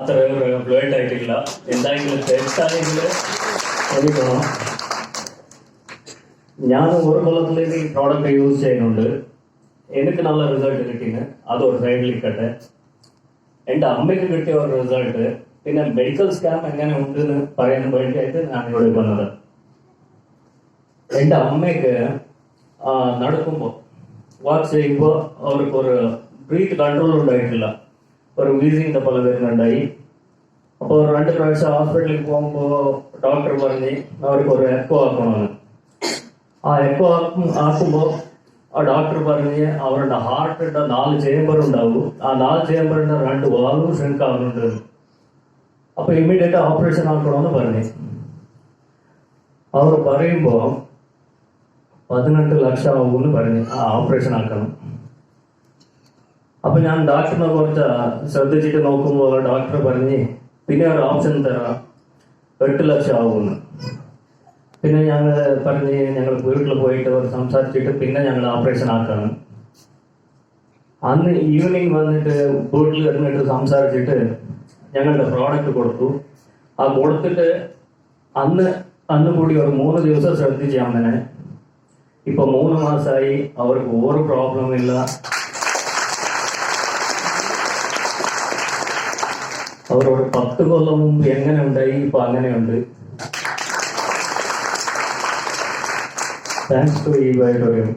അത്ര ഫ്ലുവന്റ് ആയിട്ടില്ല. എന്തായെങ്കിലും തെറ്റാണെങ്കിൽ ശ്രമിക്കണം ഞാൻ ഒരു കൊല്ലത്തിലേക്ക് ഈ പ്രോഡക്റ്റ് യൂസ് ചെയ്യുന്നുണ്ട്. എനിക്ക് നല്ല റിസൾട്ട് കിട്ടിന് അത് ഒരു സൈഡിൽ ഇരിക്കട്ടെ. എന്റെ അമ്മയ്ക്ക് കിട്ടിയ ഒരു റിസൾട്ട് പിന്നെ മെഡിക്കൽ സ്കാം എങ്ങനെ ഉണ്ടെന്ന് പറയാൻ വേണ്ടിയായിട്ട് ഞാൻ ഇവിടെ വന്നത്. എന്റെ അമ്മയ്ക്ക് നടക്കുമ്പോൾ വാക്ക് ചെയ്യുമ്പോൾ അവർക്ക് ഒരു ബ്രീത്ത് കൺട്രോൾ ഉണ്ടായിട്ടില്ല. ഒരു വീസിങ്ങിന്റെ പോലെ വരുന്നുണ്ടായി. അപ്പോൾ രണ്ട് പ്രാവശ്യം ഹോസ്പിറ്റലിൽ പോകുമ്പോൾ ഡോക്ടർ പറഞ്ഞ് അവർക്ക് ഒരു എക്കോ ആക്കണമെന്ന്. ആ എക്കോ ആക്കും ആക്കുമ്പോൾ ആ ഡോക്ടർ പറഞ്ഞ് അവരുടെ ഹാർട്ടിന്റെ നാല് ചേംബർ ഉണ്ടാവും. ആ നാല് ചേംബറിന്റെ രണ്ട് വാൽവും ഷ്രിങ്ക് ആവുന്നുണ്ട് അപ്പൊ ഇമ്മീഡിയറ്റ് ഓപ്പറേഷൻ ആക്കണമെന്ന് പറഞ്ഞു. അവർ പറയുമ്പോൾ പതിനെട്ട് ലക്ഷം ആവുമെന്ന് പറഞ്ഞു ആ ഓപ്പറേഷൻ ആക്കണം. അപ്പൊ ഞാൻ ഡോക്ടറിനെ കുറച്ച് ശ്രദ്ധിച്ചിട്ട് നോക്കുമ്പോൾ ഡോക്ടർ പറഞ്ഞ് പിന്നെ ഒരു ഓപ്ഷൻ തരാം. എട്ട് ലക്ഷം ആവുമെന്ന്. പിന്നെ ഞങ്ങൾ പറഞ്ഞ് ഞങ്ങൾ വീട്ടിൽ പോയിട്ട് സംസാരിച്ചിട്ട് പിന്നെ ഞങ്ങൾ ഓപ്പറേഷൻ ആക്കാണ് അന്ന് ഈവനിങ് വന്നിട്ട് വീട്ടിൽ ഇരുന്നിട്ട് സംസാരിച്ചിട്ട് ഞങ്ങളുടെ പ്രോഡക്റ്റ് കൊടുത്തു. ആ കൊടുത്തിട്ട് അന്ന് അന്ന് കൂടി ഒരു മൂന്ന് ദിവസം ശ്രദ്ധിച്ചു അമ്മനെ. ഇപ്പൊ മൂന്ന് മാസമായി അവർക്ക് ഒരു പ്രോബ്ലം ഇല്ല. അവരോട് പത്ത് കൊല്ലം മുമ്പ് എങ്ങനെ ഉണ്ടായി? ഇപ്പൊ അങ്ങനെയുണ്ട്. താങ്ക്സ് ടു ഈ വൈഡോറിയം